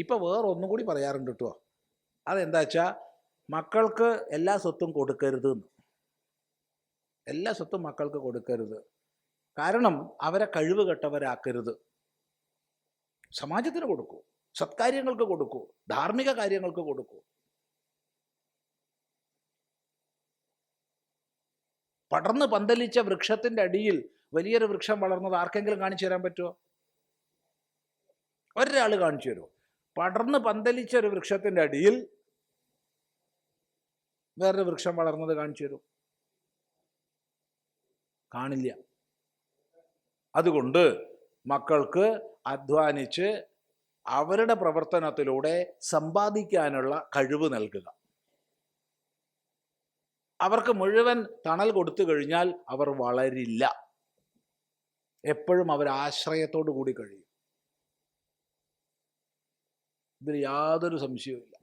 ഇപ്പൊ വേറെ ഒന്നും കൂടി പറയാറുണ്ട് കേട്ടോ അതെന്താ വെച്ചാൽ മക്കൾക്ക് എല്ലാ സ്വത്തും കൊടുക്കരുത് എന്ന് എല്ലാ സ്വത്തും മക്കൾക്ക് കൊടുക്കരുത്. കാരണം അവരെ കഴിവ് കെട്ടവരാക്കരുത്. സമാജത്തിന് കൊടുക്കൂ. സത്കാര്യങ്ങൾക്ക് കൊടുക്കൂ. ധാർമ്മിക കാര്യങ്ങൾക്ക് കൊടുക്കൂ. പടർന്ന് പന്തലിച്ച വൃക്ഷത്തിന്റെ അടിയിൽ വലിയൊരു വൃക്ഷം വളർന്നത് ആർക്കെങ്കിലും കാണിച്ചു തരാൻ പറ്റുമോ ഒരാൾ കാണിച്ചു തരുമോ പടർന്ന് പന്തലിച്ച ഒരു വൃക്ഷത്തിന്റെ അടിയിൽ വേറൊരു വൃക്ഷം വളർന്നത് കാണിച്ചു തരും. കാണില്ല. അതുകൊണ്ട് മക്കൾക്ക് അധ്വാനിച്ച് അവരുടെ പ്രവർത്തനത്തിലൂടെ സമ്പാദിക്കാനുള്ള കഴിവ് നൽകുക. അവർക്ക് മുഴുവൻ തണൽ കൊടുത്തു കഴിഞ്ഞാൽ അവർ വളരില്ല. എപ്പോഴും അവർ ആശ്രയത്തോടു കൂടി കഴിയും. ഇതിൽ യാതൊരു സംശയവുമില്ല.